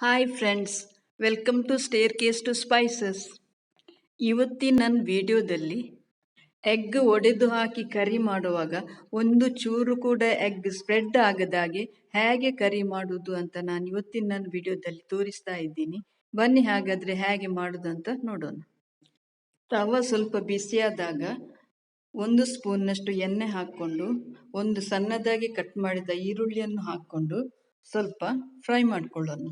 Hi friends welcome to staircase to spices ಇವತ್ತಿನ ನನ್ನ ವಿಡಿಯೋದಲ್ಲಿ ಎಗ್ ಒಡೆದು ಹಾಕಿ ಕರಿ ಮಾಡುವಾಗ ಒಂದು ಚೂರು ಕೂಡ ಎಗ್ ಸ್ಪ್ರೆಡ್ ಆಗದಾಗೆ ಹೇಗೆ ಕರಿ ಮಾಡುವುದು ಅಂತ ನಾನು ಇವತ್ತಿನ ನನ್ನ ವಿಡಿಯೋದಲ್ಲಿ ತೋರಿಸ್ತಾ ಇದ್ದೀನಿ. ಬನ್ನಿ ಹಾಗಾದರೆ ಹೇಗೆ ಮಾಡೋದು ಅಂತ ನೋಡೋಣ. ತವ ಸ್ವಲ್ಪ ಬಿಸಿಯಾದಾಗ ಒಂದು ಸ್ಪೂನ್ನಷ್ಟು ಎಣ್ಣೆ ಹಾಕ್ಕೊಂಡು, ಒಂದು ಸಣ್ಣದಾಗಿ ಕಟ್ ಮಾಡಿದ ಈರುಳ್ಳಿಯನ್ನು ಹಾಕ್ಕೊಂಡು ಸ್ವಲ್ಪ ಫ್ರೈ ಮಾಡ್ಕೊಳ್ಳೋಣ.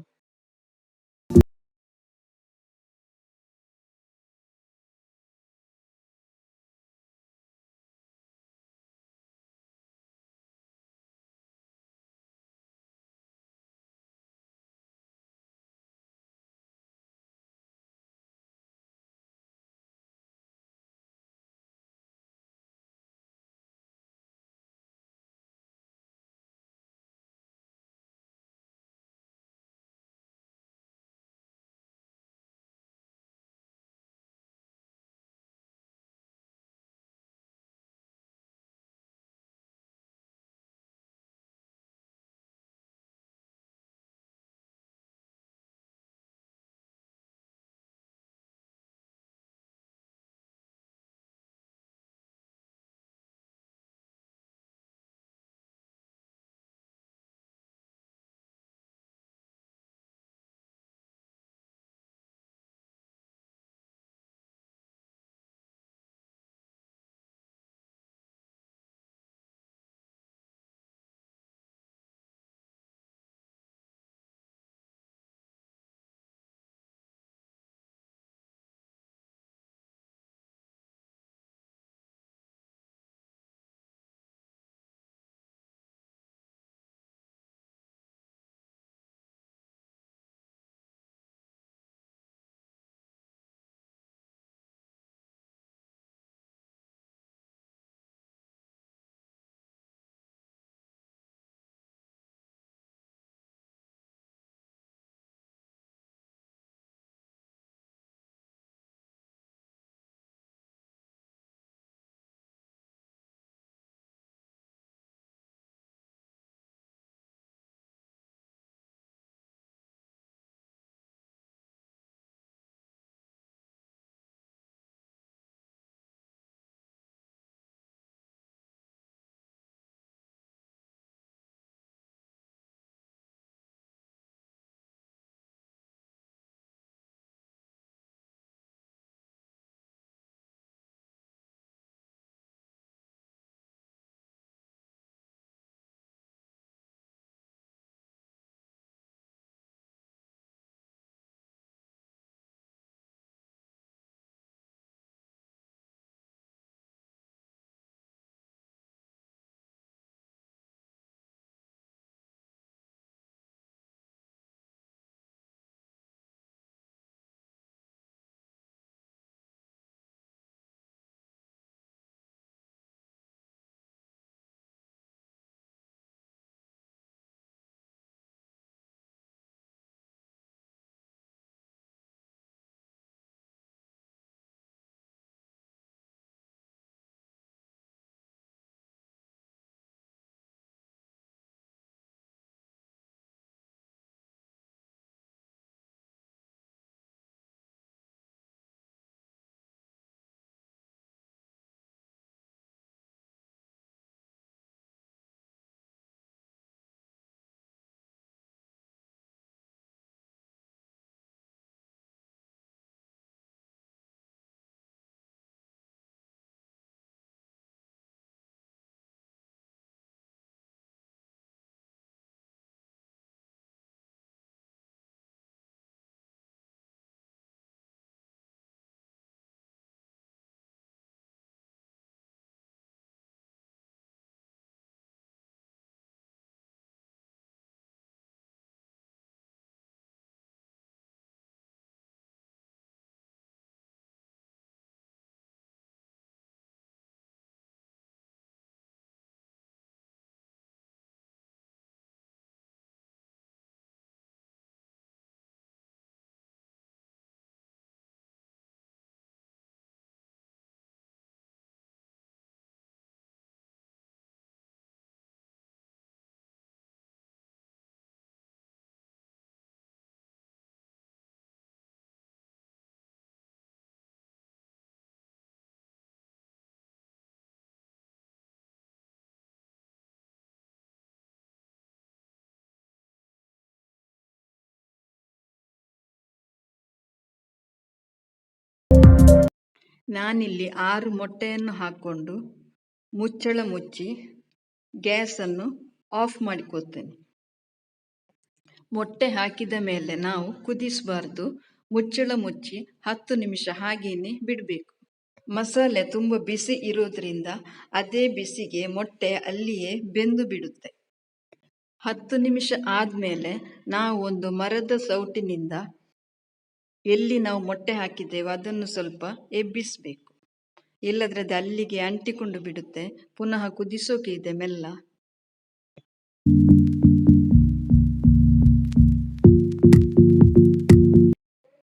ನಾನಿಲ್ಲಿ ಆರು ಮೊಟ್ಟೆಯನ್ನು ಹಾಕ್ಕೊಂಡು ಮುಚ್ಚಳ ಮುಚ್ಚಿ ಗ್ಯಾಸನ್ನು ಆಫ್ ಮಾಡಿಕೊಳ್ತೇನೆ. ಮೊಟ್ಟೆ ಹಾಕಿದ ಮೇಲೆ ನಾವು ಕುದಿಸಬಾರ್ದು. ಮುಚ್ಚಳ ಮುಚ್ಚಿ ಹತ್ತು ನಿಮಿಷ ಹಾಗೇನೆ ಬಿಡಬೇಕು. ಮಸಾಲೆ ತುಂಬ ಬಿಸಿ ಇರೋದ್ರಿಂದ ಅದೇ ಬಿಸಿಗೆ ಮೊಟ್ಟೆ ಅಲ್ಲಿಯೇ ಬೆಂದು ಬಿಡುತ್ತೆ. ಹತ್ತು ನಿಮಿಷ ಆದಮೇಲೆ ನಾವು ಒಂದು ಮರದ ಸೌಟಿನಿಂದ ಎಲ್ಲಿ ನಾವು ಮೊಟ್ಟೆ ಹಾಕಿದ್ದೇವೆ ಅದನ್ನು ಸ್ವಲ್ಪ ಎಬ್ಬಿಸಬೇಕು. ಇಲ್ಲದ್ರೆ ಅದು ಅಲ್ಲಿಗೆ ಅಂಟಿಕೊಂಡು ಬಿಡುತ್ತೆ. ಪುನಃ ಕುದಿಸೋಕೆ ಇದೆ ಮೆಲ್ಲ.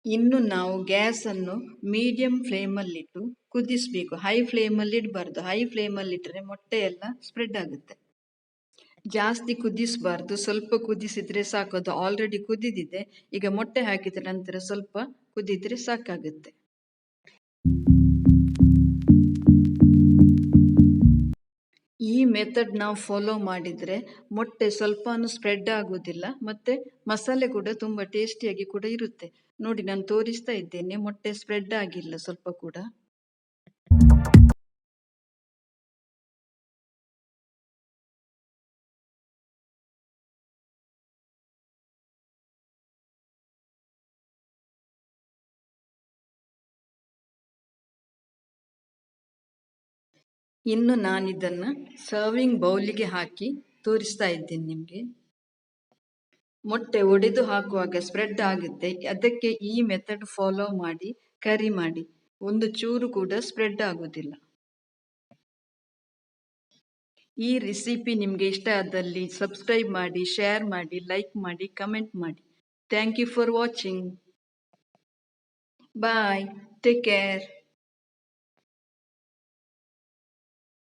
ಇನ್ನು ನಾವು ಗ್ಯಾಸನ್ನು ಮೀಡಿಯಂ ಫ್ಲೇಮಲ್ಲಿಟ್ಟು ಕುದಿಸಬೇಕು. ಹೈ ಫ್ಲೇಮಲ್ಲಿ ಇಡಬಾರ್ದು ಹೈ ಫ್ಲೇಮಲ್ಲಿ ಇಟ್ಟರೆ ಮೊಟ್ಟೆ ಎಲ್ಲ ಸ್ಪ್ರೆಡ್ ಆಗುತ್ತೆ. ಜಾಸ್ತಿ ಕುದಿಸಬಾರ್ದು, ಸ್ವಲ್ಪ ಕುದಿಸಿದ್ರೆ ಸಾಕು. ಅದು ಆಲ್ರೆಡಿ ಕುದಿದಿದೆ. ಈಗ ಮೊಟ್ಟೆ ಹಾಕಿದ ನಂತರ ಸ್ವಲ್ಪ ಕುದಿದ್ರೆ ಸಾಕಾಗುತ್ತೆ. ಈ ಮೆಥಡ್ ನಾವು ಫಾಲೋ ಮಾಡಿದರೆ ಮೊಟ್ಟೆ ಸ್ವಲ್ಪನೂ ಸ್ಪ್ರೆಡ್ ಆಗೋದಿಲ್ಲ, ಮತ್ತು ಮಸಾಲೆ ಕೂಡ ತುಂಬ ಟೇಸ್ಟಿಯಾಗಿ ಕೂಡ ಇರುತ್ತೆ. ನೋಡಿ, ನಾನು ತೋರಿಸ್ತಾ ಇದ್ದೇನೆ, ಮೊಟ್ಟೆ ಸ್ಪ್ರೆಡ್ ಆಗಿಲ್ಲ ಸ್ವಲ್ಪ ಕೂಡ. ಇನ್ನು ನಾನಿದನ್ನು ಸರ್ವಿಂಗ್ ಬೌಲಿಗೆ ಹಾಕಿ ತೋರಿಸ್ತಾ ಇದ್ದೀನಿ ನಿಮಗೆ. ಮೊಟ್ಟೆ ಒಡೆದು ಹಾಕುವಾಗ ಸ್ಪ್ರೆಡ್ ಆಗುತ್ತೆ. ಅದಕ್ಕೆ ಈ ಮೆಥಡ್ ಫಾಲೋ ಮಾಡಿ ಕರಿ ಮಾಡಿ. ಒಂದು ಚೂರು ಕೂಡ ಸ್ಪ್ರೆಡ್ ಆಗೋದಿಲ್ಲ. ಈ ರೆಸಿಪಿ ನಿಮಗೆ ಇಷ್ಟ ಆದಲ್ಲಿ ಸಬ್ಸ್ಕ್ರೈಬ್ ಮಾಡಿ ಶೇರ್ ಮಾಡಿ ಲೈಕ್ ಮಾಡಿ ಕಮೆಂಟ್ ಮಾಡಿ. Thank you for watching bye take care